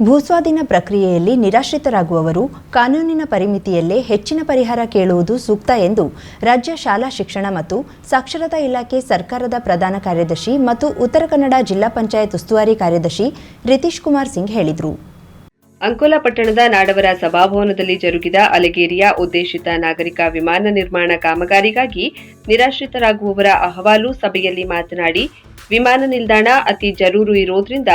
ಭೂಸ್ವಾಧೀನ ಪ್ರಕ್ರಿಯೆಯಲ್ಲಿ ನಿರಾಶ್ರಿತರಾಗುವವರು ಕಾನೂನಿನ ಪರಿಮಿತಿಯಲ್ಲೇ ಹೆಚ್ಚಿನ ಪರಿಹಾರ ಕೇಳುವುದು ಸೂಕ್ತ ಎಂದು ರಾಜ್ಯ ಶಾಲಾ ಶಿಕ್ಷಣ ಮತ್ತು ಸಾಕ್ಷರತಾ ಇಲಾಖೆ ಸರ್ಕಾರದ ಪ್ರಧಾನ ಕಾರ್ಯದರ್ಶಿ ಮತ್ತು ಉತ್ತರ ಕನ್ನಡ ಜಿಲ್ಲಾ ಪಂಚಾಯತ್ ಉಸ್ತುವಾರಿ ಕಾರ್ಯದರ್ಶಿ ರಿತೀಶ್ ಕುಮಾರ್ ಸಿಂಗ್ ಹೇಳಿದರು. ಅಂಕೋಲಾ ಪಟ್ಟಣದ ನಾಡವರ ಸಭಾಭವನದಲ್ಲಿ ಜರುಗಿದ ಅಲಗೇರಿಯ ಉದ್ದೇಶಿತ ನಾಗರಿಕ ವಿಮಾನ ನಿರ್ಮಾಣ ಕಾಮಗಾರಿಗಾಗಿ ನಿರಾಶ್ರಿತರಾಗುವವರ ಅಹವಾಲು ಸಭೆಯಲ್ಲಿ ಮಾತನಾಡಿ, ವಿಮಾನ ನಿಲ್ದಾಣ ಅತಿ ಜರೂರು ಇರೋದ್ರಿಂದ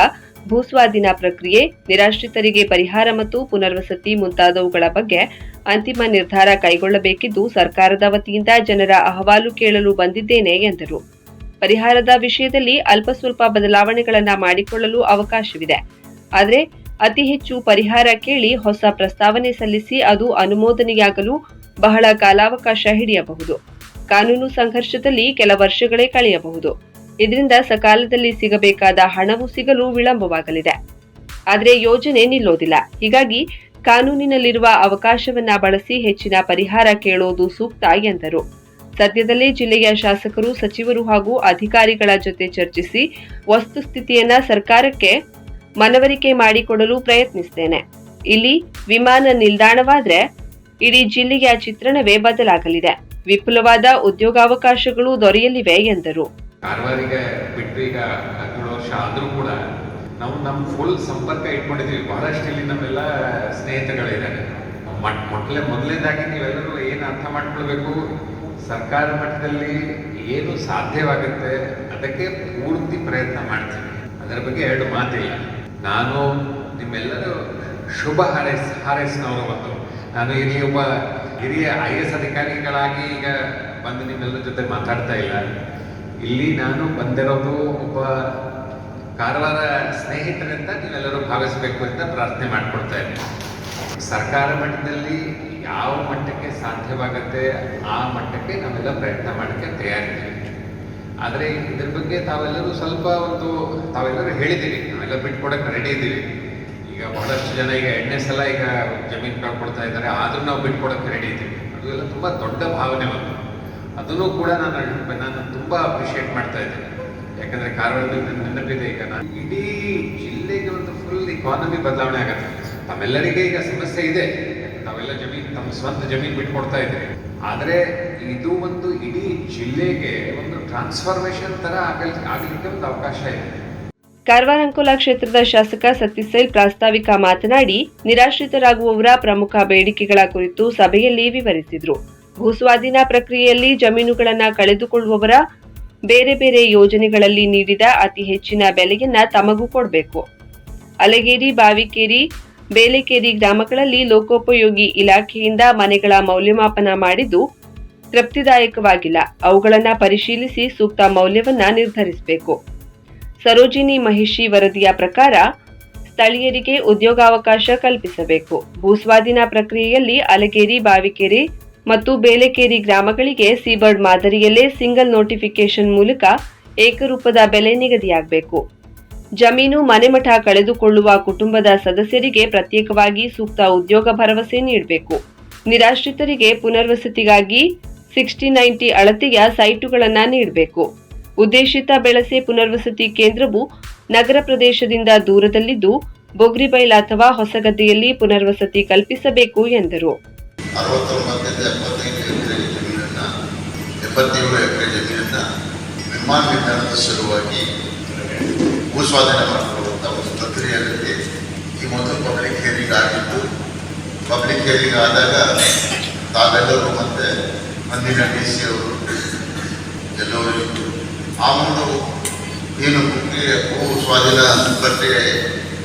ಭೂಸ್ವಾಧೀನ ಪ್ರಕ್ರಿಯೆ, ನಿರಾಶ್ರಿತರಿಗೆ ಪರಿಹಾರ ಮತ್ತು ಪುನರ್ವಸತಿ ಮುಂತಾದವುಗಳ ಬಗ್ಗೆ ಅಂತಿಮ ನಿರ್ಧಾರ ಕೈಗೊಳ್ಳಬೇಕಿದ್ದು ಸರ್ಕಾರದ ವತಿಯಿಂದ ಜನರ ಅಹವಾಲು ಕೇಳಲು ಬಂದಿದ್ದೇನೆ ಎಂದರು. ಪರಿಹಾರದ ವಿಷಯದಲ್ಲಿ ಅಲ್ಪ ಸ್ವಲ್ಪ ಬದಲಾವಣೆಗಳನ್ನ ಮಾಡಿಕೊಳ್ಳಲು ಅವಕಾಶವಿದೆ. ಆದರೆ ಅತಿ ಹೆಚ್ಚು ಪರಿಹಾರ ಕೇಳಿ ಹೊಸ ಪ್ರಸ್ತಾವನೆ ಸಲ್ಲಿಸಿ ಅದು ಅನುಮೋದನೆಯಾಗಲು ಬಹಳ ಕಾಲಾವಕಾಶ ಹಿಡಿಯಬಹುದು. ಕಾನೂನು ಸಂಘರ್ಷದಲ್ಲಿ ಕೆಲ ವರ್ಷಗಳೇ ಕಳೆಯಬಹುದು. ಇದರಿಂದ ಸಕಾಲದಲ್ಲಿ ಸಿಗಬೇಕಾದ ಹಣವು ಸಿಗಲು ವಿಳಂಬವಾಗಲಿದೆ. ಆದರೆ ಯೋಜನೆ ನಿಲ್ಲೋದಿಲ್ಲ. ಹೀಗಾಗಿ ಕಾನೂನಿನಲ್ಲಿರುವ ಅವಕಾಶವನ್ನ ಬಳಸಿ ಹೆಚ್ಚಿನ ಪರಿಹಾರ ಕೇಳೋದು ಸೂಕ್ತ ಎಂದರು. ಸದ್ಯದಲ್ಲೇ ಜಿಲ್ಲೆಯ ಶಾಸಕರು, ಸಚಿವರು ಹಾಗೂ ಅಧಿಕಾರಿಗಳ ಜೊತೆ ಚರ್ಚಿಸಿ ವಸ್ತುಸ್ಥಿತಿಯನ್ನ ಸರ್ಕಾರಕ್ಕೆ ಮನವರಿಕೆ ಮಾಡಿಕೊಡಲು ಪ್ರಯತ್ನಿಸ್ತೇನೆ. ಇಲ್ಲಿ ವಿಮಾನ ನಿಲ್ದಾಣವಾದ್ರೆ ಇಡೀ ಜಿಲ್ಲೆಯ ಚಿತ್ರಣವೇ ಬದಲಾಗಲಿದೆ. ವಿಪುಲವಾದ ಉದ್ಯೋಗಾವಕಾಶಗಳು ದೊರೆಯಲಿವೆ ಎಂದರು. ಕಾರವಾರಿಗೆ ಬಿಟ್ಟು ಈಗ ಹದಿನೇಳು ವರ್ಷ ಆದರೂ ಕೂಡ ನಾವು ನಮ್ಮ ಫುಲ್ ಸಂಪರ್ಕ ಇಟ್ಕೊಂಡಿದ್ದೀವಿ. ಬಹಳಷ್ಟು ಇಲ್ಲಿ ನಮ್ಮೆಲ್ಲ ಸ್ನೇಹಿತಗಳಿದ್ದಾರೆ. ಮಟ್ ಮೊದಲೇ ಮೊದಲನೇದಾಗಿ ನೀವೆಲ್ಲರೂ ಏನು ಅರ್ಥ ಮಾಡ್ಕೊಳ್ಬೇಕು? ಸರ್ಕಾರ ಮಟ್ಟದಲ್ಲಿ ಏನು ಸಾಧ್ಯವಾಗುತ್ತೆ? ಅದಕ್ಕೆ ಪೂರ್ತಿ ಪ್ರಯತ್ನ ಮಾಡ್ತೀವಿ. ಅದರ ಬಗ್ಗೆ ಎರಡು ಮಾತಿಲ್ಲ. ನಾನು ನಿಮ್ಮೆಲ್ಲರೂ ಶುಭ ಹಾರೈಸ್ ಹಾರೈಸಿನವರು ಮತ್ತು ನಾನು ಇಲ್ಲಿ ಒಬ್ಬ ಹಿರಿಯ ಐ ಎಸ್ ಅಧಿಕಾರಿಗಳಾಗಿ ಈಗ ಬಂದು ನಿಮ್ಮೆಲ್ಲರ ಜೊತೆ ಮಾತಾಡ್ತಾ ಇಲ್ಲ. ಇಲ್ಲಿ ನಾನು ಬಂದಿರೋದು ಒಬ್ಬ ಕಾರವಾರ ಸ್ನೇಹಿತರಿಂದ ನೀವೆಲ್ಲರೂ ಭಾವಿಸಬೇಕು ಅಂತ ಪ್ರಾರ್ಥನೆ ಮಾಡ್ಕೊಳ್ತಾ ಇದ್ದೀನಿ. ಸರ್ಕಾರ ಮಟ್ಟದಲ್ಲಿ ಯಾವ ಮಟ್ಟಕ್ಕೆ ಸಾಧ್ಯವಾಗುತ್ತೆ ಆ ಮಟ್ಟಕ್ಕೆ ನಾವೆಲ್ಲ ಪ್ರಯತ್ನ ಮಾಡೋಕ್ಕೆ ತಯಾರಿದ್ದೀವಿ. ಆದರೆ ಇದ್ರ ಬಗ್ಗೆ ತಾವೆಲ್ಲರೂ ಸ್ವಲ್ಪ ಒಂದು ತಾವೆಲ್ಲರೂ ಹೇಳಿದ್ದೀವಿ ನಾವೆಲ್ಲ ಬಿಟ್ಕೊಡಕ್ಕೆ ರೆಡಿ ಇದ್ದೀವಿ. ಈಗ ಬಹಳಷ್ಟು ಜನ ಈಗ ಎಣ್ಣೆ ಸಲ ಈಗ ಜಮೀನು ಕಳ್ಕೊಡ್ತಾ ಇದ್ದಾರೆ, ಆದರೂ ನಾವು ಬಿಟ್ಕೊಡಕ್ಕೆ ರೆಡಿ ಇದ್ದೀವಿ. ಅದು ಎಲ್ಲ ತುಂಬ ದೊಡ್ಡ ಭಾವನೆ ಒಂದು. ಅದನ್ನು ಕೂಡ ನಾನು ನಾನು ತುಂಬ ಅಪ್ರಿಷಿಯೇಟ್ ಮಾಡ್ತಾ ಇದ್ದೇನೆ. ಯಾಕಂದ್ರೆ ಕಾರವಾರದಲ್ಲಿ ನೆನಪಿದೆ ಈಗ ನಾನು. ಇಡೀ ಜಿಲ್ಲೆಗೆ ಒಂದು ಫುಲ್ ಇಕಾನಮಿ ಬದಲಾವಣೆ ಆಗುತ್ತೆ. ತಮ್ಮೆಲ್ಲರಿಗೆ ಈಗ ಸಮಸ್ಯೆ ಇದೆ. ತಾವೆಲ್ಲ ಜಮೀನು, ತಮ್ಮ ಸ್ವಂತ ಜಮೀನು ಬಿಟ್ಕೊಡ್ತಾ ಇದ್ದೀರಿ. ಆದರೆ ಇದು ಒಂದು ಇಡೀ ಜಿಲ್ಲೆಗೆ ಒಂದು ಟ್ರಾನ್ಸ್ಫಾರ್ಮೇಶನ್ ಆಗಲ್, ಆಗಲಿಕ್ಕೆ ಒಂದು ಅವಕಾಶ ಇದೆ. ಕಾರವಾರ ಅಂಕೋಲಾ ಕ್ಷೇತ್ರದ ಶಾಸಕ ಸತೀಸೈಲ್ ಪ್ರಾಸ್ತಾವಿಕ ಮಾತನಾಡಿ, ನಿರಾಶ್ರಿತರಾಗುವವರ ಪ್ರಮುಖ ಬೇಡಿಕೆಗಳ ಕುರಿತು ಸಭೆಯಲ್ಲಿ ವಿವರಿಸಿದರು. ಭೂಸ್ವಾಧೀನ ಪ್ರಕ್ರಿಯೆಯಲ್ಲಿ ಜಮೀನುಗಳನ್ನು ಕಳೆದುಕೊಳ್ಳುವವರ ಬೇರೆ ಬೇರೆ ಯೋಜನೆಗಳಲ್ಲಿ ನೀಡಿದ ಅತಿ ಹೆಚ್ಚಿನ ಬೆಲೆಯನ್ನ ತಮಗೂ ಕೊಡಬೇಕು. ಅಲಗೇರಿ, ಬಾವಿಕೇರಿ, ಬೇಲೆಕೇರಿ ಗ್ರಾಮಗಳಲ್ಲಿ ಲೋಕೋಪಯೋಗಿ ಇಲಾಖೆಯಿಂದ ಮನೆಗಳ ಮೌಲ್ಯಮಾಪನ ಮಾಡಿದ್ದು ತೃಪ್ತಿದಾಯಕವಾಗಿಲ್ಲ. ಅವುಗಳನ್ನು ಪರಿಶೀಲಿಸಿ ಸೂಕ್ತ ಮೌಲ್ಯವನ್ನ ನಿರ್ಧರಿಸಬೇಕು. ಸರೋಜಿನಿ ಮಹಿಷಿ ವರದಿಯ ಪ್ರಕಾರ ಸ್ಥಳೀಯರಿಗೆ ಉದ್ಯೋಗಾವಕಾಶ ಕಲ್ಪಿಸಬೇಕು. ಭೂಸ್ವಾಧೀನ ಪ್ರಕ್ರಿಯೆಯಲ್ಲಿ ಅಲಗೇರಿ, ಬಾವಿಕೆರೆ ಮತ್ತು ಬೇಲೆಕೇರಿ ಗ್ರಾಮಗಳಿಗೆ ಸಿಬರ್ಡ್ ಮಾದರಿಯಲ್ಲೇ ಸಿಂಗಲ್ ನೋಟಿಫಿಕೇಶನ್ ಮೂಲಕ ಏಕರೂಪದ ಬೆಲೆ ನಿಗದಿಯಾಗಬೇಕು. ಜಮೀನು ಮನೆಮಠ ಕಳೆದುಕೊಳ್ಳುವ ಕುಟುಂಬದ ಸದಸ್ಯರಿಗೆ ಪ್ರತ್ಯೇಕವಾಗಿ ಸೂಕ್ತ ಉದ್ಯೋಗ ಭರವಸೆ ನೀಡಬೇಕು. ನಿರಾಶ್ರಿತರಿಗೆ ಪುನರ್ವಸತಿಗಾಗಿ ಸಿಕ್ಸ್ಟಿ ನೈಂಟಿ ಅಳತೆಯ ಸೈಟುಗಳನ್ನು ನೀಡಬೇಕು. ಉದ್ದೇಶಿತ ಬೆಳಸೆ ಪುನರ್ವಸತಿ ಕೇಂದ್ರವು ನಗರ ಪ್ರದೇಶದಿಂದ ದೂರದಲ್ಲಿದ್ದು, ಬೊಗ್ರಿಬೈಲ್ ಅಥವಾ ಹೊಸಗದ್ದೆಯಲ್ಲಿ ಪುನರ್ವಸತಿ ಕಲ್ಪಿಸಬೇಕು ಎಂದರು. ಅರವತ್ತೊಂಬತ್ತರಿಂದ ಎಪ್ಪತ್ತೈದು ಎಕರೆ ಜಮೀನನ್ನು, ಎಪ್ಪತ್ತೇಳು ಎಕರೆ ಜಮೀನನ್ನು ವಿಮಾನ ನಿಲ್ದಾಣದ ಸಲುವಾಗಿ ಭೂಸ್ವಾಧೀನ ಮಾಡಿಕೊಳ್ಳುವಂಥ ಒಂದು ಪ್ರಕ್ರಿಯೆಯಲ್ಲಿ ಈ ಮೊದಲು ಪಬ್ಲಿಕ್ ಹಿಯರಿಂಗ್ ಆಗಿದ್ದು ಪಬ್ಲಿಕ್ ಹಿಯರಿಂಗ್ ಆದಾಗ ತಾವೆಲ್ಲರೂ ಮತ್ತು ಅಂದಿನ ಡಿ ಸಿ ಅವರು ಇದ್ದು, ಆ ಒಂದು ಏನು ಪ್ರಕ್ರಿಯೆ ಭೂ ಸ್ವಾಧೀನ ಪ್ರಕ್ರಿಯೆ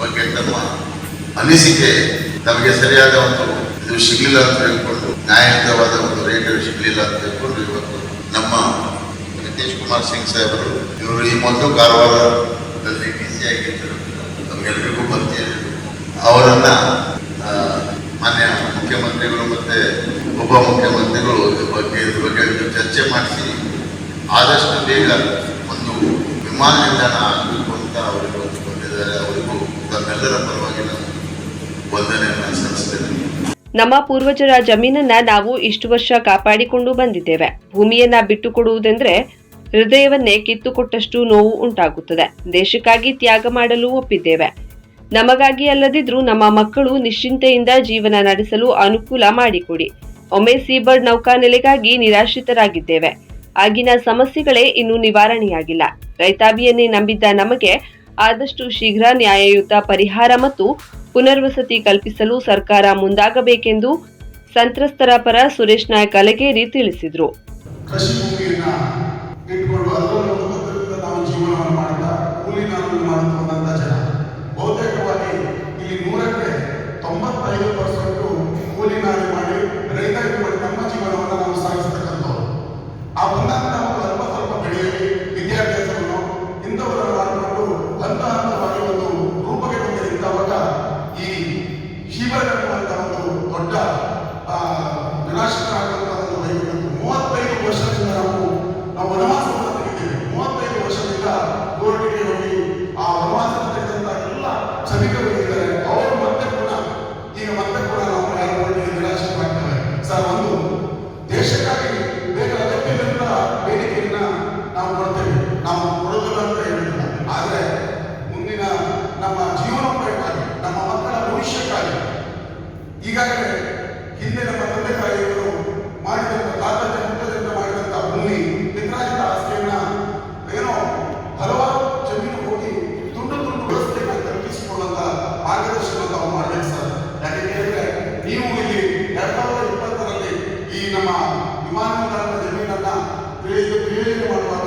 ಬಗ್ಗೆ ತಮ್ಮ ಅನಿಸಿಕೆ, ತಮಗೆ ಸರಿಯಾದ ಒಂದು ಇದು ಸಿಗಲಿಲ್ಲ ಅಂತ ಹೇಳ್ಕೊಂಡು, ನ್ಯಾಯಯುತವಾದ ಒಂದು ರೇಟ್ ಸಿಗಲಿಲ್ಲ ಅಂತ ಹೇಳ್ಕೊಂಡು ಇವತ್ತು ನಮ್ಮ ನಿತೀಶ್ ಕುಮಾರ್ ಸಿಂಗ್ ಸಾಹೇಬರು, ಇವರು ಈ ಮೊದಲು ಕಾರವಾರದಲ್ಲಿ ಡಿ ಸಿ ಆಗಿದ್ದರು ನಮಗೆಲ್ಲರಿಗೂ ಬರ್ತೀವಿ ಅವರನ್ನ ಮಾನ್ಯ ಮುಖ್ಯಮಂತ್ರಿಗಳು ಮತ್ತೆ ಉಪಮುಖ್ಯಮಂತ್ರಿಗಳು ಇದ್ರ ಬಗ್ಗೆ ಇದ್ರ ಬಗ್ಗೆ ಚರ್ಚೆ ಮಾಡಿಸಿ, ಆದಷ್ಟು ಬೇಗ ಒಂದು ವಿಮಾನ ನಿಲ್ದಾಣ ಆಗಬೇಕು ಅಂತ ಅವರಿಗೆ ಬಂದಿದ್ದಾರೆ ಅವರಿಗೂ ತಮ್ಮೆಲ್ಲರ ಪರವಾಗಿ ನಾನು ವಂದನೆಯನ್ನು ಸಲ್ಲಿಸ್ತೇನೆ. ನಮ್ಮ ಪೂರ್ವಜರ ಜಮೀನನ್ನ ನಾವು ಇಷ್ಟು ವರ್ಷ ಕಾಪಾಡಿಕೊಂಡು ಬಂದಿದ್ದೇವೆ. ಭೂಮಿಯನ್ನ ಬಿಟ್ಟುಕೊಡುವುದೆಂದ್ರೆ ಹೃದಯವನ್ನೇ ಕಿತ್ತುಕೊಟ್ಟಷ್ಟು ನೋವು ಉಂಟಾಗುತ್ತದೆ. ದೇಶಕ್ಕಾಗಿ ತ್ಯಾಗ ಮಾಡಲು ಒಪ್ಪಿದ್ದೇವೆ. ನಮಗಾಗಿ ಅಲ್ಲದಿದ್ರೂ ನಮ್ಮ ಮಕ್ಕಳು ನಿಶ್ಚಿಂತೆಯಿಂದ ಜೀವನ ನಡೆಸಲು ಅನುಕೂಲ ಮಾಡಿಕೊಡಿ. ಒಮ್ಮೆ ಸೀಬರ್ಡ್ ನೌಕಾನೆಲೆಗಾಗಿ ನಿರಾಶ್ರಿತರಾಗಿದ್ದೇವೆ. ಆಗಿನ ಸಮಸ್ಯೆಗಳೇ ಇನ್ನೂ ನಿವಾರಣೆಯಾಗಿಲ್ಲ. ರೈತಾಬಿಯನ್ನೇ ನಂಬಿದ್ದ ನಮಗೆ ಆದಷ್ಟು ಶೀಘ್ರ ನ್ಯಾಯಯುತ ಪರಿಹಾರ ಮತ್ತು ಪುನರ್ವಸತಿ ಕಲ್ಪಿಸಲು ಸರ್ಕಾರ ಮುಂದಾಗಬೇಕೆಂದು ಸಂತ್ರಸ್ತರ ಪರ ಸುರೇಶ್ ನಾಯ್ಕ ಅಲಗೇರಿ ತಿಳಿಸಿದರು ಕೃಷಿ ಭೂಮಿಯನ್ನ ಇಟ್ಕೊಂಡು ಅದರಲ್ಲೂ ಅದರಿಂದ ನಾವು ಜೀವನವನ್ನು ಮಾಡ್ತಾ ಕೂಲಿ ನಾಲಿ ಮಾಡುವಂತ ಜನ ಬಹುತೇಕವಾಗಿ ಇಲ್ಲಿ ನೂರಕ್ಕೆ ತೊಂಬತ್ತೈದು ಪರ್ಸೆಂಟ್ ಕೂಲಿ ನಾಲಿ ಮಾಡಿ ರೈತರಿಗೆ ಮಾಡಿ ನಮ್ಮ ಜೀವನವನ್ನು ನಾವು ಸಾಗಿಸ್ತಕ್ಕಂಥವ್ರು ಆ ಬಂದಂತ ಒಂದು ಅಲ್ಪ ಸ್ವಲ್ಪ ಬೆಳೆಯಲಿ ವಿದ್ಯಾಭ್ಯಾಸವನ್ನು ಇಂಥವರನ್ನು ಮಾಡಿಕೊಂಡು ಹಂತ ಹಂತವಾಗಿ ಒಂದು ರೂಪಕ್ಕೆ ಬಂದಿದೆ ಇಂಥವಾಗ ಈ ಶಿಬಿರ ಅನ್ನುವಂಥ ಒಂದು ದೊಡ್ಡ ಆ, ನಿರಾಶ್ರಿತರಾಗುವಂಥ ಒಂದು ವೈದ್ಯರು ಮೂವತ್ತೈದು ವರ್ಷದಿಂದ ನಾವು ನಾವು ವನವಾಸವನ್ನು ತೆಗಿದ್ದೇವೆ ಮೂವತ್ತೈದು ವರ್ಷದಿಂದ ಕೋರ್ಟಿಗೆ ಹೋಗಿ ಆ ವನವಾಸ ತೆಗೆದಂತ ಎಲ್ಲ ಶ್ರಮಿಕರು ಇದ್ದಾರೆ ಅವರು ಮತ್ತೆ ಪುನಃ ಈಗ ಮತ್ತೆ ಕೂಡ ನಾವು ಯಾರು ನಿರಾಶ್ರಿತರಾಗ್ತೇವೆ ಸರ್ ಒಂದು ದೇಶಕ್ಕಾಗಿ ಬೇಗ ಅಗತ್ಯವಿರುವ ಬೇಡಿಕೆಯನ್ನ ನಾವು ಕೊಡ್ತೇವೆ ನಾವು ಕೊಡೋದಿಲ್ಲ ಅಂತ ಹೇಳಿಲ್ಲ ಆದರೆ ಮುಂದಿನ ನಮ್ಮ ಜೀವನೋಪಾಯಕ್ಕಾಗಿ ನಮ್ಮ ಮಕ್ಕಳ ಭವಿಷ್ಯಕ್ಕಾಗಿ ಈಗಾಗಲೇ ಹಿಂದೆ ನಮ್ಮ ತಂದೆ ತಾಯಿಯವರು ಮಾಡಿದಂಥ ತಾತಜ್ಜ ಮುತ್ತದಿಂದ ಮಾಡಿದಂಥ ಭೂಮಿ ಪಿತ್ರಾಜಿತ ಆಸ್ತಿಯನ್ನ ಏನೋ ಹಲವಾರು ಜಮೀನು ಹೋಗಿ ತುಂಡು ತುಂಡು ವ್ಯವಸ್ಥೆಯನ್ನ ಕಲ್ಪಿಸಿಕೊಳ್ಳುವಂತ ಮಾರ್ಗದರ್ಶನ ತಾವು ಮಾಡಬೇಕು ಸರ್ ಯಾಕೆ ಕೇಳಿದ್ರೆ ನೀವು ಇಲ್ಲಿ ಎರಡ್ ಸಾವಿರದ ಇಪ್ಪತ್ತರಲ್ಲಿ ಈ ನಮ್ಮ ವಿಮಾನ ನಿಲ್ದಾಣದ ಜಮೀನನ್ನ ಕ್ರಿಯೇಷನ್ ಮಾಡುವಾಗ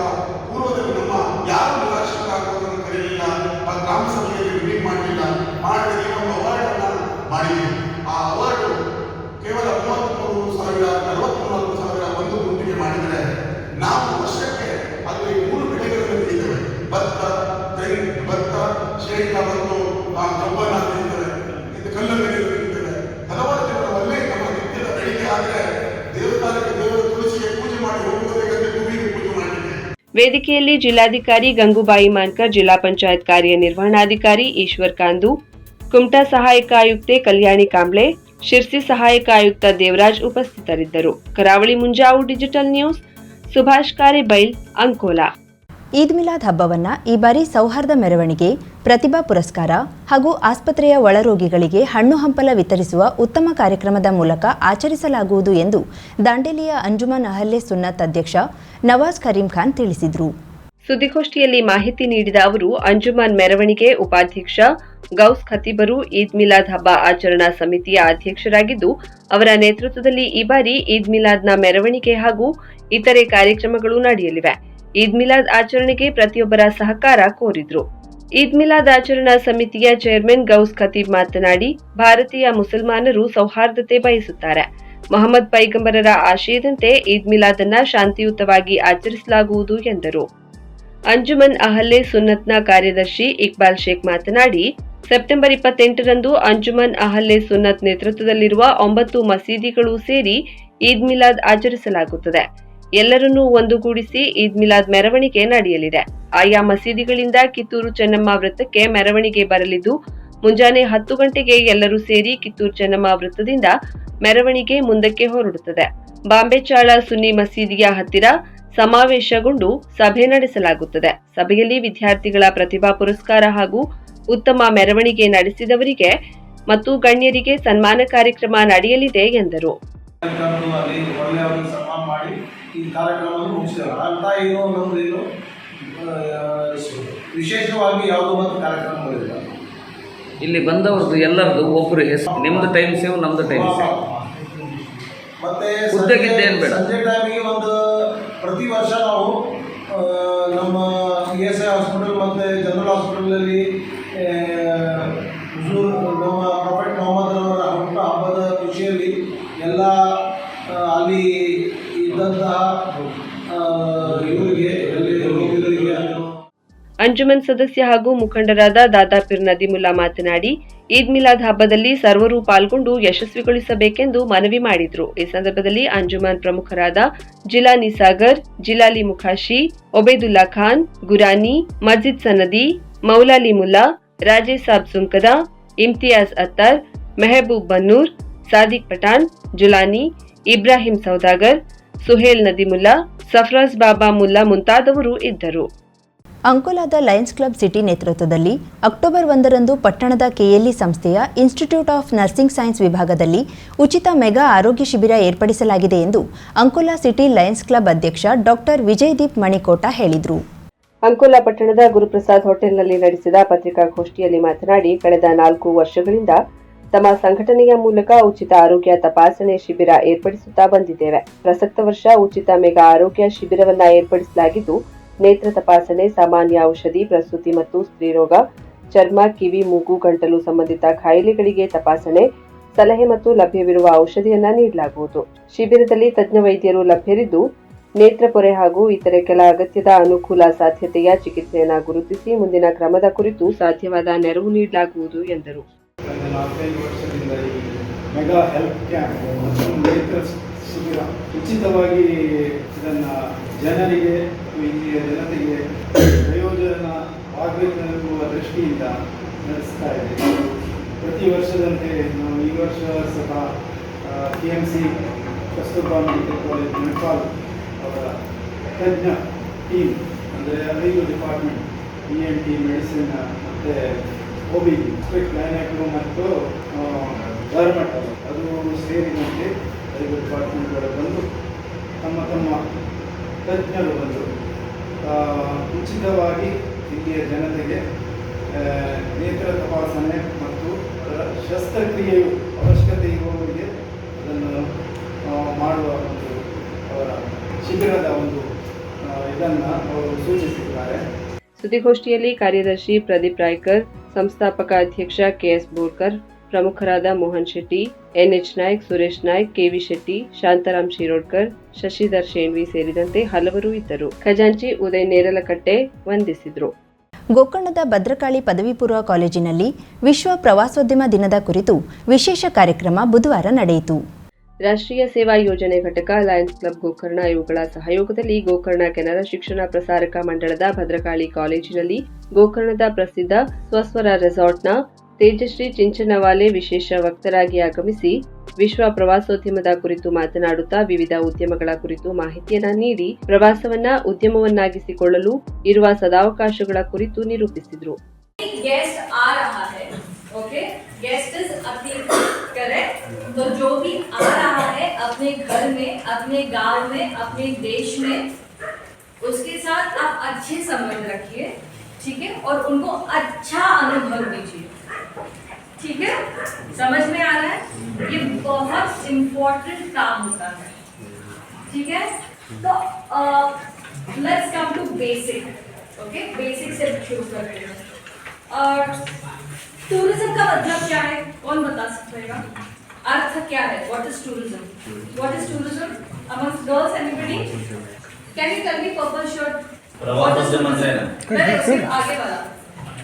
ಪೂರ್ವದಲ್ಲಿ ನಮ್ಮ ಯಾರು ನಿರಾಶ್ರಿತರಾಗುವುದನ್ನು ಕರೆಯಲಿಲ್ಲ ಆ ಗ್ರಾಮ ಸಭೆಯಲ್ಲಿ ಮೀಟಿಂಗ್ ಮಾಡಲಿಲ್ಲ ಮಾಡಲಿಕ್ಕೆ ಒಂದು ಅವಾರ್ಡ್ ಅನ್ನ ಮಾಡಿದೆ. ಆ ಅವಾರ್ಡ್ ಕೇವಲ ಮೂವತ್ಮೂರು ಸಾವಿರ ನಲವತ್ಮೂರು ಸಾವಿರ ಒಂದು ಗುಂಪಿಗೆ ಮಾಡಿದರೆ ನಾವು ವರ್ಷಕ್ಕೆ ಅಲ್ಲಿ ಮೂರು ಬೆಳೆಗಳನ್ನು ಬೆಳೆಯುತ್ತೇವೆ. ಭತ್ತ, ತೆಂಗು, ಭತ್ತ, ಶೇಂಗಾ ಮತ್ತು ಆ ಕಬ್ಬನ್ನ ಬೆಳೀತೇವೆ ಇದು ಕಲ್ಲಂಗಡಿ ಬೆಳೀತೇವೆ ಹಲವಾರು ಜನರು ಅಲ್ಲೇ ನಮ್ಮ ನಿತ್ಯದ ಬೆಳಿಗ್ಗೆ ಆದರೆ ದೇವಸ್ಥಾನಕ್ಕೆ ದೇವರ ತುಳಸಿಗೆ ಪೂಜೆ ಮಾಡಿ ಹೋಗುವುದಕ್ಕೆ ಭೂಮಿಗೆ ಪೂಜೆ ಮಾಡಲಿಕ್ಕೆ ವೇದಿಕೆಯಲ್ಲಿ ಜಿಲ್ಲಾಧಿಕಾರಿ ಗಂಗೂಬಾಯಿ ಮಾನ್ಕರ್, ಜಿಲ್ಲಾ ಪಂಚಾಯತ್ ಕಾರ್ಯನಿರ್ವಹಣಾಧಿಕಾರಿ ಈಶ್ವರ್ ಕಾಂದು, ಕುಮಟಾ ಸಹಾಯಕ ಆಯುಕ್ತೆ ಕಲ್ಯಾಣಿ ಕಾಂಬ್ಳೆ, ಶಿರ್ಸಿ ಸಹಾಯಕ ಆಯುಕ್ತ ದೇವರಾಜ್ ಉಪಸ್ಥಿತರಿದ್ದರು. Karavali Munjavu digital news, Subhash Karibail Ankola. Eid Milad ಹಬ್ಬವನ್ನ ಈ ಬಾರಿ ಸೌಹಾರ್ದ ಮೆರವಣಿಗೆ ಪ್ರತಿಭಾ ಪುರಸ್ಕಾರ ಹಾಗೂ ಆಸ್ಪತ್ರೆಯ ಒಳರೋಗಿಗಳಿಗೆ ಹಣ್ಣು ಹಂಪಲ ವಿತರಿಸುವ ಉತ್ತಮ ಕಾರ್ಯಕ್ರಮದ ಮೂಲಕ ಆಚರಿಸಲಾಗುವುದು ಎಂದು ದಾಂಡೇಲಿಯ ಅಂಜುಮನ್ ಅಹಲ್ಲೆ ಸುನ್ನತ್ ಅಧ್ಯಕ್ಷ ನವಾಜ್ ಕರೀಂ ಖಾನ್ ತಿಳಿಸಿದರು. ಸುದ್ದಿಗೋಷ್ಠಿಯಲ್ಲಿ ಮಾಹಿತಿ ನೀಡಿದ ಅವರು, ಅಂಜುಮನ್ ಮೆರವಣಿಗೆ ಉಪಾಧ್ಯಕ್ಷ ಗೌಸ್ ಖತೀಬರು ಈದ್ ಮಿಲಾದ್ ಹಬ್ಬ ಆಚರಣಾ ಸಮಿತಿಯ ಅಧ್ಯಕ್ಷರಾಗಿದ್ದು, ಅವರ ನೇತೃತ್ವದಲ್ಲಿ ಈ ಬಾರಿ ಈದ್ ಮಿಲಾದ್ನ ಮೆರವಣಿಗೆ ಹಾಗೂ ಇತರೆ ಕಾರ್ಯಕ್ರಮಗಳು ನಡೆಯಲಿವೆ. ಈದ್ ಮಿಲಾದ್ ಆಚರಣೆಗೆ ಪ್ರತಿಯೊಬ್ಬರ ಸಹಕಾರ ಕೋರಿದ್ರು. ಈದ್ ಮಿಲಾದ್ ಆಚರಣಾ ಸಮಿತಿಯ ಚೇರ್ಮನ್ ಗೌಸ್ ಖತೀಬ್ ಮಾತನಾಡಿ, ಭಾರತೀಯ ಮುಸಲ್ಮಾನರು ಸೌಹಾರ್ದತೆ ಬಯಸುತ್ತಾರೆ. ಮೊಹಮ್ಮದ್ ಪೈಗಂಬರರ ಆಶಯದಂತೆ ಈದ್ ಮಿಲಾದನ್ನ ಶಾಂತಿಯುತವಾಗಿ ಆಚರಿಸಲಾಗುವುದು ಎಂದರು. ಅಂಜುಮನ್ ಅಹಲ್ಲೆ ಸುನ್ನತ್ನ ಕಾರ್ಯದರ್ಶಿ ಇಕ್ಬಾಲ್ ಶೇಖ್ ಮಾತನಾಡಿ, ಸೆಪ್ಟೆಂಬರ್ ಇಪ್ಪತ್ತೆಂಟರಂದು ಅಂಜುಮನ್ ಅಹಲ್ಲೆ ಸುನ್ನತ್ ನೇತೃತ್ವದಲ್ಲಿರುವ ಒಂಬತ್ತು ಮಸೀದಿಗಳು ಸೇರಿ ಈದ್ ಮಿಲಾದ್ ಆಚರಿಸಲಾಗುತ್ತದೆ. ಎಲ್ಲರನ್ನೂ ಒಂದುಗೂಡಿಸಿ ಈದ್ ಮಿಲಾದ್ ಮೆರವಣಿಗೆ ನಡೆಯಲಿದೆ. ಆಯಾ ಮಸೀದಿಗಳಿಂದ ಕಿತ್ತೂರು ಚೆನ್ನಮ್ಮ ವೃತ್ತಕ್ಕೆ ಮೆರವಣಿಗೆ ಬರಲಿದ್ದು, ಮುಂಜಾನೆ ಹತ್ತು ಗಂಟೆಗೆ ಎಲ್ಲರೂ ಸೇರಿ ಕಿತ್ತೂರು ಚೆನ್ನಮ್ಮ ವೃತ್ತದಿಂದ ಮೆರವಣಿಗೆ ಮುಂದಕ್ಕೆ ಹೊರಡುತ್ತದೆ. ಬಾಂಬೆ ಚಾಳ ಸುನ್ನಿ ಮಸೀದಿಯ ಹತ್ತಿರ ಸಮಾವೇಶಗೊಂಡು ಸಭೆ ನಡೆಸಲಾಗುತ್ತದೆ. ಸಭೆಯಲ್ಲಿ ವಿದ್ಯಾರ್ಥಿಗಳ ಪ್ರತಿಭಾ ಪುರಸ್ಕಾರ ಹಾಗೂ ಉತ್ತಮ ಮೆರವಣಿಗೆ ನಡೆಸಿದವರಿಗೆ ಮತ್ತು ಗಣ್ಯರಿಗೆ ಸನ್ಮಾನ ಕಾರ್ಯಕ್ರಮ ನಡೆಯಲಿದೆ ಎಂದರು. ಮಾಡಿ ಕಾರ್ಯಕ್ರಮವನ್ನು ಮುಗಿಸಿದ್ದಾರೆ ಅಂತ ಏನು ನಮ್ದು ಏನು ವಿಶೇಷವಾಗಿ ಯಾವುದೋ ಒಂದು ಕಾರ್ಯಕ್ರಮಗಳಿಲ್ಲ ಇಲ್ಲಿ ಬಂದವ್ರದ್ದು ಎಲ್ಲರದ್ದು ಒಬ್ಬರು ಹೆಸರು ನಿಮ್ದು ಟೈಮ್ ಸೇವ್ ನಮ್ದು ಟೈಮ್ ಸೇವ್. ಮತ್ತೆ ಬೇಡ. ಸಂಜೆ ಟೈಮಿಗೆ ಒಂದು ಪ್ರತಿ ವರ್ಷ ನಾವು ನಮ್ಮ ಇ ಎಸ್ ಐ ಹಾಸ್ಪಿಟಲ್ ಮತ್ತು ಜನರಲ್ ಹಾಸ್ಪಿಟಲಲ್ಲಿ ನಮ್ಮ ಅಂಜುಮನ್ ಸದಸ್ಯ ಹಾಗೂ ಮುಖಂಡರಾದ ದಾದಾಪಿರ್ ನದಿಮುಲ್ಲಾ ಮಾತನಾಡಿ, ಈದ್ ಮಿಲಾದ್ ಹಬ್ಬದಲ್ಲಿ ಸರ್ವರು ಪಾಲ್ಗೊಂಡು ಯಶಸ್ವಿಗೊಳಿಸಬೇಕೆಂದು ಮನವಿ ಮಾಡಿದ್ರು. ಈ ಸಂದರ್ಭದಲ್ಲಿ ಅಂಜುಮನ್ ಪ್ರಮುಖರಾದ ಜಿಲಾ ನಿಸಾಗರ್ ಜಿಲಾಲಿ ಮುಖಾಶಿ, ಒಬೇದುಲ್ಲಾ ಖಾನ್, ಗುರಾನಿ ಮಜಿದ್ ಸನದಿ, ಮೌಲಾಲಿ ಮುಲ್ಲಾ ರಾಜೇ ಸಾಬ್ ಸುಂಕದ, ಇಮ್ತಿಯಾಜ್ ಅತ್ತರ್, ಮೆಹಬೂಬ್ ಬನ್ನೂರ್, ಸಾದಿಕ್ ಪಠಾನ್ ಜುಲಾನಿ, ಇಬ್ರಾಹಿಂ ಸೌದಾಗರ್, ಸುಹೇಲ್ ನದಿಮುಲ್ಲಾ, ಸಫ್ರಾಜ್ ಬಾಬಾ ಮುಲ್ಲಾ ಮುಂತಾದವರು ಇದ್ದರು. ಅಂಕೋಲಾದ ಲಯನ್ಸ್ ಕ್ಲಬ್ ಸಿಟಿ ನೇತೃತ್ವದಲ್ಲಿ ಅಕ್ಟೋಬರ್ ಒಂದರಂದು ಪಟ್ಟಣದ ಕೆಎಲ್ಇ ಸಂಸ್ಥೆಯ ಇನ್ಸ್ಟಿಟ್ಯೂಟ್ ಆಫ್ ನರ್ಸಿಂಗ್ ಸೈನ್ಸ್ ವಿಭಾಗದಲ್ಲಿ ಉಚಿತ ಮೆಗಾ ಆರೋಗ್ಯ ಶಿಬಿರ ಏರ್ಪಡಿಸಲಾಗಿದೆ ಎಂದು ಅಂಕೋಲಾ ಸಿಟಿ ಲಯನ್ಸ್ ಕ್ಲಬ್ ಅಧ್ಯಕ್ಷ ಡಾಕ್ಟರ್ ವಿಜಯದೀಪ್ ಮಣಿಕೋಟ ಹೇಳಿದರು. ಅಂಕೋಲಾ ಪಟ್ಟಣದ ಗುರುಪ್ರಸಾದ್ ಹೋಟೆಲ್ನಲ್ಲಿ ನಡೆಸಿದ ಪತ್ರಿಕಾಗೋಷ್ಠಿಯಲ್ಲಿ ಮಾತನಾಡಿ, ಕಳೆದ ನಾಲ್ಕು ವರ್ಷಗಳಿಂದ ತಮ್ಮ ಸಂಘಟನೆಯ ಮೂಲಕ ಉಚಿತ ಆರೋಗ್ಯ ತಪಾಸಣೆ ಶಿಬಿರ ಏರ್ಪಡಿಸುತ್ತಾ ಬಂದಿದ್ದೇವೆ. ಪ್ರಸಕ್ತ ವರ್ಷ ಉಚಿತ ಮೆಗಾ ಆರೋಗ್ಯ ಶಿಬಿರವನ್ನ ಏರ್ಪಡಿಸಲಾಗಿದ್ದು ನೇತ್ರ ತಪಾಸಣೆ, ಸಾಮಾನ್ಯ ಔಷಧಿ, ಪ್ರಸೂತಿ ಮತ್ತು ಸ್ತ್ರೀರೋಗ ಚರ್ಮ, ಕಿವಿ, ಮೂಗು, ಗಂಟಲು ಸಂಬಂಧಿತ ಕಾಯಿಲೆಗಳಿಗೆ ತಪಾಸಣೆ, ಸಲಹೆ ಮತ್ತು ಲಭ್ಯವಿರುವ ಔಷಧಿಯನ್ನ ನೀಡಲಾಗುವುದು. ಶಿಬಿರದಲ್ಲಿ ತಜ್ಞ ವೈದ್ಯರು ಲಭ್ಯರಿದ್ದು ನೇತ್ರಪೊರೆ ಹಾಗೂ ಇತರೆ ಕೆಲ ಅಗತ್ಯದ ಅನುಕೂಲ ಸಾಧ್ಯತೆಯ ಚಿಕಿತ್ಸೆಯನ್ನು ಗುರುತಿಸಿ ಮುಂದಿನ ಕ್ರಮದ ಕುರಿತು ಸಾಧ್ಯವಾದ ನೆರವು ನೀಡಲಾಗುವುದು ಎಂದರು. ನೇತ್ರ ಉಚಿತವಾಗಿ ಇದನ್ನು ಜನರಿಗೆ ಇಲ್ಲಿಯ ಜನತೆಗೆ ಪ್ರಯೋಜನ ಆಗಬೇಕೆನ್ನುವ ದೃಷ್ಟಿಯಿಂದ ನಡೆಸ್ತಾ ಇದೆ. ಪ್ರತಿ ವರ್ಷದಂತೆ ನಾವು ಈ ವರ್ಷ ಸಹ K M C Kasturba medical college ನೆಪಾಲ್ ಅವರ ತಜ್ಞ ಟೀಮ್ ಅಂದರೆ ಐದು department E N T medicine ಮತ್ತು ಒ ಬಿ ಸ್ಟ್ರಿಕ್ಟ್ ಗೈನಕ್ರು ಮತ್ತು ಗವರ್ಮೆಂಟ್ ಅದು ಸೇರಿದಂತೆ ಐದು ಡಿಪಾರ್ಟ್ಮೆಂಟ್ಗಳು ಬಂದು ತಮ್ಮ ತಮ್ಮ ತಜ್ಞರು ಬಂದು ಆ, ಉಚಿತವಾಗಿ ಇಲ್ಲಿಯ ಜನತೆಗೆ ನೇತ್ರ ತಪಾಸಣೆ ಮತ್ತು ಅದರ ಶಸ್ತ್ರಕ್ರಿಯೆಯು ಅವಶ್ಯಕತೆ ಇರುವವರಿಗೆ ಅದನ್ನು ಮಾಡುವ ಒಂದು ಅವರ ಶಿಬಿರದ ಒಂದು ಇದನ್ನು ಅವರು ಸೂಚಿಸಿದ್ದಾರೆ. ಸುದ್ದಿಗೋಷ್ಠಿಯಲ್ಲಿ ಕಾರ್ಯದರ್ಶಿ ಪ್ರದೀಪ್ ರಾಯ್ಕರ್, ಸಂಸ್ಥಾಪಕ ಅಧ್ಯಕ್ಷ ಕೆಎಸ್ ಬೋರ್ಕರ್ ಪ್ರಮುಖರಾದ ಮೋಹನ್ ಶೆಟ್ಟಿ ಎನ್ಎಚ್ ನಾಯ್ಕ್ ಸುರೇಶ್ ನಾಯ್ಕ್ ಕೆವಿ ಶೆಟ್ಟಿ ಶಾಂತಾರಾಮ್ ಶಿರೋಡ್ಕರ್ ಶಶಿಧರ್ ಶೇಣ್ವಿ ಸೇರಿದಂತೆ ಹಲವರು ಇದ್ದರು. ಖಜಾಂಚಿ ಉದಯ್ ನೇರಲಕಟ್ಟೆ ವಂದಿಸಿದರು. ಗೋಕರ್ಣದ ಭದ್ರಕಾಳಿ ಪದವಿ ಪೂರ್ವ ಕಾಲೇಜಿನಲ್ಲಿ ವಿಶ್ವ ಪ್ರವಾಸೋದ್ಯಮ ದಿನದ ಕುರಿತು ವಿಶೇಷ ಕಾರ್ಯಕ್ರಮ ಬುಧವಾರ ನಡೆಯಿತು. ರಾಷ್ಟ್ರೀಯ ಸೇವಾ ಯೋಜನೆ ಘಟಕ ಲಯನ್ಸ್ ಕ್ಲಬ್ ಗೋಕರ್ಣ ಇವುಗಳ ಸಹಯೋಗದಲ್ಲಿ ಗೋಕರ್ಣ ಕೆನರಾ ಶಿಕ್ಷಣ ಪ್ರಸಾರಕ ಮಂಡಳದ ಭದ್ರಕಾಳಿ ಕಾಲೇಜಿನಲ್ಲಿ ಗೋಕರ್ಣದ ಪ್ರಸಿದ್ಧ ಸ್ವಸ್ವರ ರೆಸಾರ್ಟ್ನ ತೇಜಶ್ರೀ ಚಿಂಚನವಾಲೆ ವಿಶೇಷ ವಕ್ತರಾಗಿ ಆಗಮಿಸಿ ವಿಶ್ವ ಪ್ರವಾಸೋದ್ಯಮದ ಕುರಿತು ಮಾತನಾಡುತ್ತಾ ವಿವಿಧ ಉದ್ಯಮಗಳ ಕುರಿತು ಮಾಹಿತಿಯನ್ನ ನೀಡಿ ಪ್ರವಾಸವನ್ನ ಉದ್ಯಮವನ್ನಾಗಿಸಿಕೊಳ್ಳಲು ಇರುವ ಸದಾವಕಾಶಗಳ ಕುರಿತು ನಿರೂಪಿಸಿದ್ರು गेस्ट आ रहा है ओके गेस्ट इज अपनी करेक्ट तो जो भी आ रहा है अपने घर में अपने गांव में अपने देश में उसके साथ आप अच्छे संबंध रखिए ठीक है और उनको अच्छा अनुभव दीजिए ठीक है? समझ में आ रहा है? ये बहुत इंपॉर्टेंट काम होता है। ठीक है? तो let's come to basic okay basic से शुरू कर रहे हैं। और टूरिज़्म का मतलब क्या है? कौन बता सकेगा अर्थ क्या है? What is tourism what is tourism among girls anybody can you tell me purple shirt what is tourism आगे वाला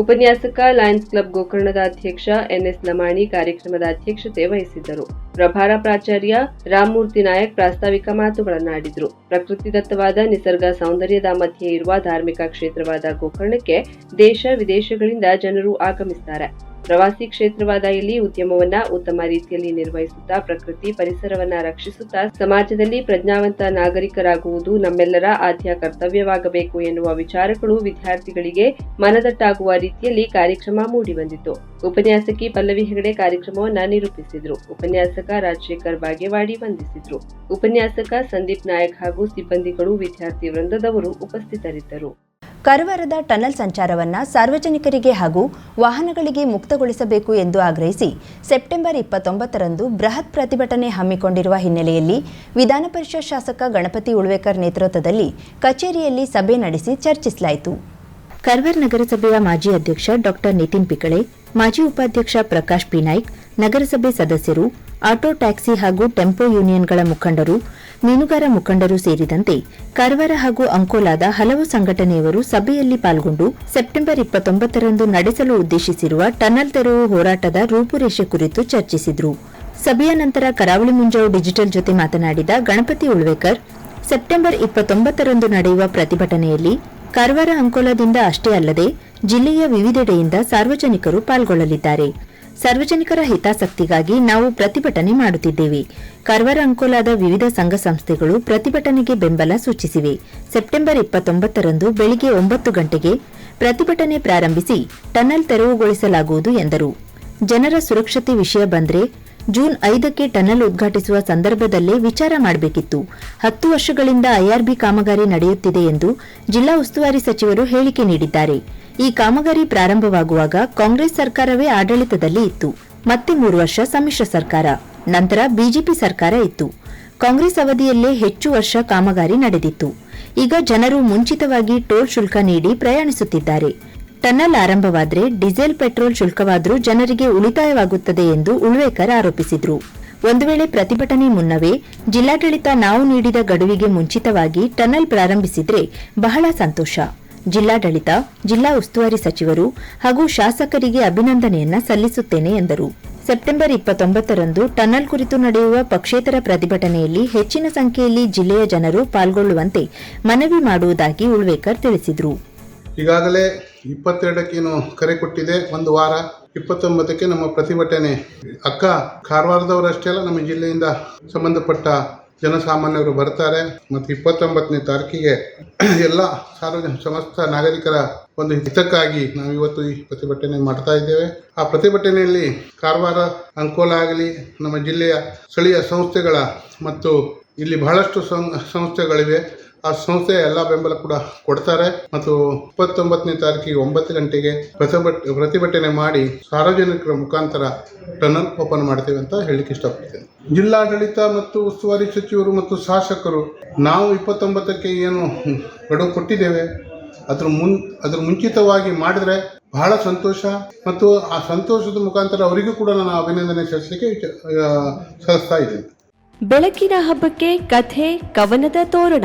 ಉಪನ್ಯಾಸಕ ಲಯನ್ಸ್ ಕ್ಲಬ್ ಗೋಕರ್ಣದ ಅಧ್ಯಕ್ಷ ಎನ್ಎಸ್ ಲಮಾಣಿ ಕಾರ್ಯಕ್ರಮದ ಅಧ್ಯಕ್ಷತೆ ವಹಿಸಿದ್ದರು. ಪ್ರಭಾರ ಪ್ರಾಚಾರ್ಯ ರಾಮಮೂರ್ತಿ ನಾಯಕ್ ಪ್ರಾಸ್ತಾವಿಕ ಮಾತುಗಳನ್ನಾಡಿದ್ರು. ಪ್ರಕೃತಿದತ್ತವಾದ ನಿಸರ್ಗ ಸೌಂದರ್ಯದ ಮಧ್ಯೆ ಇರುವ ಧಾರ್ಮಿಕ ಕ್ಷೇತ್ರವಾದ ಗೋಕರ್ಣಕ್ಕೆ ದೇಶ ವಿದೇಶಗಳಿಂದ ಜನರು ಆಗಮಿಸುತ್ತಾರೆ ಪ್ರವಾಸಿ ಕ್ಷೇತ್ರವಾದ ಇಲ್ಲಿ ಉದ್ಯಮವನ್ನ ಉತ್ತಮ ರೀತಿಯಲ್ಲಿ ನಿರ್ವಹಿಸುತ್ತಾ, ಪ್ರಕೃತಿ ಪರಿಸರವನ್ನ ರಕ್ಷಿಸುತ್ತಾ, ಸಮಾಜದಲ್ಲಿ ಪ್ರಜ್ಞಾವಂತ ನಾಗರಿಕರಾಗುವುದು ನಮ್ಮೆಲ್ಲರ ಆದ್ಯ ಕರ್ತವ್ಯವಾಗಬೇಕು ಎನ್ನುವ ವಿಚಾರಗಳು ವಿದ್ಯಾರ್ಥಿಗಳಿಗೆ ಮನದಟ್ಟಾಗುವ ರೀತಿಯಲ್ಲಿ ಕಾರ್ಯಕ್ರಮ ಮೂಡಿಬಂದಿತು ಉಪನ್ಯಾಸಕಿ ಪಲ್ಲವಿ ಹೆಗಡೆ ಕಾರ್ಯಕ್ರಮವನ್ನ ನಿರೂಪಿಸಿದ್ರು. ಉಪನ್ಯಾಸಕ ರಾಜಶೇಖರ್ ಬಾಗೇವಾಡಿ ವಂದಿಸಿದ್ರು. ಉಪನ್ಯಾಸಕ ಸಂದೀಪ್ ನಾಯಕ್ ಹಾಗೂ ಸಿಬ್ಬಂದಿಗಳು ವಿದ್ಯಾರ್ಥಿ ವೃಂದದವರು ಉಪಸ್ಥಿತರಿದ್ದರು. ಕಾರವಾರದ ಟನಲ್ ಸಂಚಾರವನ್ನು ಸಾರ್ವಜನಿಕರಿಗೆ ಹಾಗೂ ವಾಹನಗಳಿಗೆ ಮುಕ್ತಗೊಳಿಸಬೇಕು ಎಂದು ಆಗ್ರಹಿಸಿ ಸೆಪ್ಟೆಂಬರ್ ಇಪ್ಪತ್ತೊಂಬತ್ತರಂದು ಬೃಹತ್ ಪ್ರತಿಭಟನೆ ಹಮ್ಮಿಕೊಂಡಿರುವ ಹಿನ್ನೆಲೆಯಲ್ಲಿ ವಿಧಾನ ಪರಿಷತ್ ಶಾಸಕ ಗಣಪತಿ ಉಳ್ವೇಕರ್ ನೇತೃತ್ವದಲ್ಲಿ ಕಚೇರಿಯಲ್ಲಿ ಸಭೆ ನಡೆಸಿ ಚರ್ಚಿಸಲಾಯಿತು. ಕರ್ವರ್ ನಗರಸಭೆಯ ಮಾಜಿ ಅಧ್ಯಕ್ಷ ಡಾಕ್ಟರ್ ನಿತಿನ್ ಪಿಕಳೆ, ಮಾಜಿ ಉಪಾಧ್ಯಕ್ಷ ಪ್ರಕಾಶ್ ಪಿ ನಾಯ್ಕ್, ನಗರಸಭೆ ಸದಸ್ಯರು ಆಟೋ, ಟ್ಯಾಕ್ಸಿ ಹಾಗೂ ಟೆಂಪೋ ಯೂನಿಯನ್ಗಳ ಮುಖಂಡರು, ಮೀನುಗಾರ ಮುಖಂಡರು ಸೇರಿದಂತೆ ಕಾರವಾರ ಹಾಗೂ ಅಂಕೋಲಾದ ಹಲವು ಸಂಘಟನೆಯವರು ಸಭೆಯಲ್ಲಿ ಪಾಲ್ಗೊಂಡು ಸೆಪ್ಟೆಂಬರ್ ಇಪ್ಪತ್ತೊಂಬತ್ತರಂದು ನಡೆಸಲು ಉದ್ದೇಶಿಸಿರುವ ಟನಲ್ ತೆರವು ಹೋರಾಟದ ರೂಪುರೇಷೆ ಕುರಿತು ಚರ್ಚಿಸಿದರು. ಸಭೆಯ ನಂತರ ಕರಾವಳಿ ಮುಂಜಾವು ಡಿಜಿಟಲ್ ಜೊತೆ ಮಾತನಾಡಿದ ಗಣಪತಿ ಉಳ್ವೇಕರ್, ಸೆಪ್ಟೆಂಬರ್ ಇಪ್ಪತ್ತೊಂಬತ್ತರಂದು ನಡೆಯುವ ಪ್ರತಿಭಟನೆಯಲ್ಲಿ ಕಾರವಾರ ಅಂಕೋಲಾದಿಂದ ಅಷ್ಟೇ ಅಲ್ಲದೆ ಜಿಲ್ಲೆಯ ವಿವಿಧೆಡೆಯಿಂದ ಸಾರ್ವಜನಿಕರು ಪಾಲ್ಗೊಳ್ಳಲಿದ್ದಾರೆ. ಸಾರ್ವಜನಿಕರ ಹಿತಾಸಕ್ತಿಗಾಗಿ ನಾವು ಪ್ರತಿಭಟನೆ ಮಾಡುತ್ತಿದ್ದೇವೆ. ಕರ್ವರ ಅಂಕೋಲಾದ ವಿವಿಧ ಸಂಘ ಸಂಸ್ಥೆಗಳು ಪ್ರತಿಭಟನೆಗೆ ಬೆಂಬಲ ಸೂಚಿಸಿವೆ. ಸೆಪ್ಟೆಂಬರ್ ಇಪ್ಪತ್ತೊಂಬತ್ತರಂದು ಬೆಳಿಗ್ಗೆ ಒಂಬತ್ತು ಗಂಟೆಗೆ ಪ್ರತಿಭಟನೆ ಪ್ರಾರಂಭಿಸಿ ಟನಲ್ ತೆರವುಗೊಳಿಸಲಾಗುವುದು ಎಂದರು. ಜನರ ಸುರಕ್ಷತೆ ವಿಷಯ ಬಂದ್ರೆ ಜೂನ್ ಐದಕ್ಕೆ ಟನಲ್ ಉದ್ಘಾಟಿಸುವ ಸಂದರ್ಭದಲ್ಲೇ ವಿಚಾರ ಮಾಡಬೇಕಿತ್ತು. ಹತ್ತು ವರ್ಷಗಳಿಂದ ಐಆರ್ಬಿ ಕಾಮಗಾರಿ ನಡೆಯುತ್ತಿದೆ ಎಂದು ಜಿಲ್ಲಾ ಉಸ್ತುವಾರಿ ಸಚಿವರು ಹೇಳಿಕೆ ನೀಡಿದ್ದಾರೆ. ಈ ಕಾಮಗಾರಿ ಪ್ರಾರಂಭವಾಗುವಾಗ ಕಾಂಗ್ರೆಸ್ ಸರ್ಕಾರವೇ ಆಡಳಿತದಲ್ಲಿ ಇತ್ತು. ಮತ್ತೆ ಮೂರು ವರ್ಷ ಸಮ್ಮಿಶ್ರ ಸರ್ಕಾರ, ನಂತರ ಬಿಜೆಪಿ ಸರ್ಕಾರ ಇತ್ತು. ಕಾಂಗ್ರೆಸ್ ಅವಧಿಯಲ್ಲೇ ಹೆಚ್ಚು ವರ್ಷ ಕಾಮಗಾರಿ ನಡೆದಿತ್ತು. ಈಗ ಜನರು ಮುಂಚಿತವಾಗಿ ಟೋಲ್ ಶುಲ್ಕ ನೀಡಿ ಪ್ರಯಾಣಿಸುತ್ತಿದ್ದಾರೆ. ಟನಲ್ ಆರಂಭವಾದರೆ ಡೀಸೆಲ್, ಪೆಟ್ರೋಲ್ ಶುಲ್ಕವಾದರೂ ಜನರಿಗೆ ಉಳಿತಾಯವಾಗುತ್ತದೆ ಎಂದು ಉಳ್ವೇಕರ್ ಆರೋಪಿಸಿದ್ರು. ಒಂದು ವೇಳೆ ಪ್ರತಿಭಟನೆ ಮುನ್ನವೇ ಜಿಲ್ಲಾಡಳಿತ ನಾವು ನೀಡಿದ ಗಡುವಿಗೆ ಮುಂಚಿತವಾಗಿ ಟನಲ್ ಪ್ರಾರಂಭಿಸಿದ್ರೆ ಬಹಳ ಸಂತೋಷ. ಜಿಲ್ಲಾಡಳಿತ, ಜಿಲ್ಲಾ ಉಸ್ತುವಾರಿ ಸಚಿವರು ಹಾಗೂ ಶಾಸಕರಿಗೆ ಅಭಿನಂದನೆಯನ್ನ ಸಲ್ಲಿಸುತ್ತೇನೆ ಎಂದರು. ಸೆಪ್ಟೆಂಬರ್ ಇಪ್ಪತ್ತೊಂಬತ್ತರಂದು ಟನಲ್ ಕುರಿತು ನಡೆಯುವ ಪಕ್ಷೇತರ ಪ್ರತಿಭಟನೆಯಲ್ಲಿ ಹೆಚ್ಚಿನ ಸಂಖ್ಯೆಯಲ್ಲಿ ಜಿಲ್ಲೆಯ ಜನರು ಪಾಲ್ಗೊಳ್ಳುವಂತೆ ಮನವಿ ಮಾಡುವುದಾಗಿ ಉಳ್ವೇಕರ್ ತಿಳಿಸಿದರು. ಈಗಾಗಲೇ ಇಪ್ಪತ್ತೆರಡಕ್ಕೇನು ಕರೆ ಕೊಟ್ಟಿದೆ, ಒಂದು ವಾರ. ಇಪ್ಪತ್ತೊಂಬತ್ತಕ್ಕೆ ನಮ್ಮ ಪ್ರತಿಭಟನೆ. ಅಕ್ಕ, ಕಾರವಾರದವರಷ್ಟೇ ಅಲ್ಲ, ನಮ್ಮ ಜಿಲ್ಲೆಯಿಂದ ಸಂಬಂಧಪಟ್ಟ ಜನಸಾಮಾನ್ಯರು ಬರ್ತಾರೆ. ಮತ್ತು ಇಪ್ಪತ್ತೊಂಬತ್ತನೇ ತಾರೀಕಿಗೆ ಎಲ್ಲ ಸಾರ್ವಜನಿಕ ಸಮಸ್ತ ನಾಗರಿಕರ ಒಂದು ಹಿತಕ್ಕಾಗಿ ನಾವು ಇವತ್ತು ಈ ಪ್ರತಿಭಟನೆ ಮಾಡ್ತಾ ಇದ್ದೇವೆ. ಆ ಪ್ರತಿಭಟನೆಯಲ್ಲಿ ಕಾರವಾರ, ಅಂಕೋಲ ಆಗಲಿ, ನಮ್ಮ ಜಿಲ್ಲೆಯ ಸ್ಥಳೀಯ ಸಂಸ್ಥೆಗಳ ಮತ್ತು ಇಲ್ಲಿ ಬಹಳಷ್ಟು ಸಂಸ್ಥೆಗಳಿವೆ. ಆ ಸಂಸ್ಥೆ ಎಲ್ಲ ಬೆಂಬಲ ಕೂಡ ಕೊಡ್ತಾರೆ. ಮತ್ತು ಇಪ್ಪತ್ತೊಂಬತ್ತನೇ ತಾರೀಕಿಗೆ ಒಂಬತ್ತು ಗಂಟೆಗೆ ಪ್ರತಿಭಟ್, ಪ್ರತಿಭಟನೆ ಮಾಡಿ ಸಾರ್ವಜನಿಕರ ಮುಖಾಂತರ ಟನಲ್ ಓಪನ್ ಮಾಡ್ತೇವೆ ಅಂತ ಹೇಳಲಿಕ್ಕೆ ಇಷ್ಟಪಡ್ತೇನೆ. ಜಿಲ್ಲಾಡಳಿತ ಮತ್ತು ಉಸ್ತುವಾರಿ ಸಚಿವರು ಮತ್ತು ಶಾಸಕರು, ನಾವು ಇಪ್ಪತ್ತೊಂಬತ್ತಕ್ಕೆ ಏನು ಗಡುವು ಕೊಟ್ಟಿದ್ದೇವೆ, ಅದ್ರ ಮುನ್, ಅದ್ರ ಮುಂಚಿತವಾಗಿ ಮಾಡಿದ್ರೆ ಬಹಳ ಸಂತೋಷ. ಮತ್ತು ಆ ಸಂತೋಷದ ಮುಖಾಂತರ ಅವರಿಗೂ ಕೂಡ ನಾನು ಅಭಿನಂದನೆ ಸಲ್ಲಿಸಲಿಕ್ಕೆ ಸಲ್ಲಿಸ್ತಾ ಇದ್ದೇನೆ. ಬೆಳಕಿನ ಹಬ್ಬಕ್ಕೆ ಕಥೆ, ಕವನದ ತೋರಣ.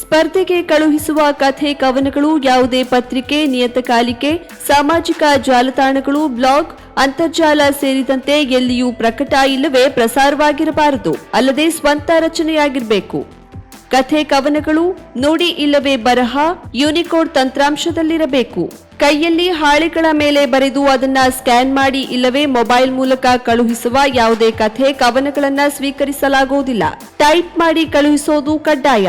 ಸ್ಪರ್ಧೆಗೆ ಕಳುಹಿಸುವ ಕಥೆ ಕವನಗಳು ಯಾವುದೇ ಪತ್ರಿಕೆ ನಿಯತಕಾಲಿಕೆ ಸಾಮಾಜಿಕ ಜಾಲತಾಣಗಳು, ಬ್ಲಾಗ್, ಅಂತರ್ಜಾಲ ಸೇರಿದಂತೆ ಎಲ್ಲಿಯೂ ಪ್ರಕಟ ಇಲ್ಲವೇ ಪ್ರಸಾರವಾಗಿರಬಾರದು. ಅಲ್ಲದೆ ಸ್ವಂತ ರಚನೆಯಾಗಿರಬೇಕು. ಕಥೆ ಕವನಗಳು ನುಡಿ ಇಲ್ಲವೇ ಬರಹ, ಯೂನಿಕೋಡ್ ತಂತ್ರಾಂಶದಲ್ಲಿರಬೇಕು. ಕೈಯಲ್ಲಿ ಹಾಳೆಗಳ ಮೇಲೆ ಬರೆದು ಅದನ್ನ ಸ್ಕ್ಯಾನ್ ಮಾಡಿ ಇಲ್ಲವೇ ಮೊಬೈಲ್ ಮೂಲಕ ಕಳುಹಿಸುವ ಯಾವುದೇ ಕಥೆ ಕವನಗಳನ್ನ ಸ್ವೀಕರಿಸಲಾಗುವುದಿಲ್ಲ. ಟೈಪ್ ಮಾಡಿ ಕಳುಹಿಸೋದು ಕಡ್ಡಾಯ.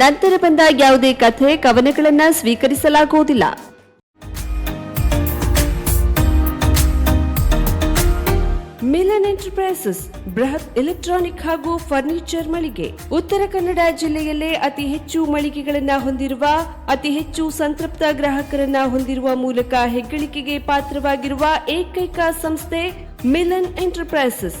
ನಂತರ ಬಂದ ಯಾವುದೇ ಕಥೆ ಕವನಗಳನ್ನು ಸ್ವೀಕರಿಸಲಾಗುವುದಿಲ್ಲ. ಮಿಲನ್ ಎಂಟರ್ಪ್ರೈಸಸ್, ಬೃಹತ್ ಎಲೆಕ್ಟ್ರಾನಿಕ್ ಹಾಗೂ ಫರ್ನಿಚರ್ ಮಳಿಗೆ. ಉತ್ತರ ಕನ್ನಡ ಜಿಲ್ಲೆಯಲ್ಲೇ ಅತಿ ಹೆಚ್ಚು ಮಳಿಗೆಗಳನ್ನು ಹೊಂದಿರುವ, ಅತಿ ಹೆಚ್ಚು ಸಂತೃಪ್ತ ಗ್ರಾಹಕರನ್ನ ಹೊಂದಿರುವ ಮೂಲಕ ಹೆಗ್ಗಳಿಕೆಗೆ ಪಾತ್ರವಾಗಿರುವ ಏಕೈಕ ಸಂಸ್ಥೆ ಮಿಲನ್ ಎಂಟರ್ಪ್ರೈಸಸ್.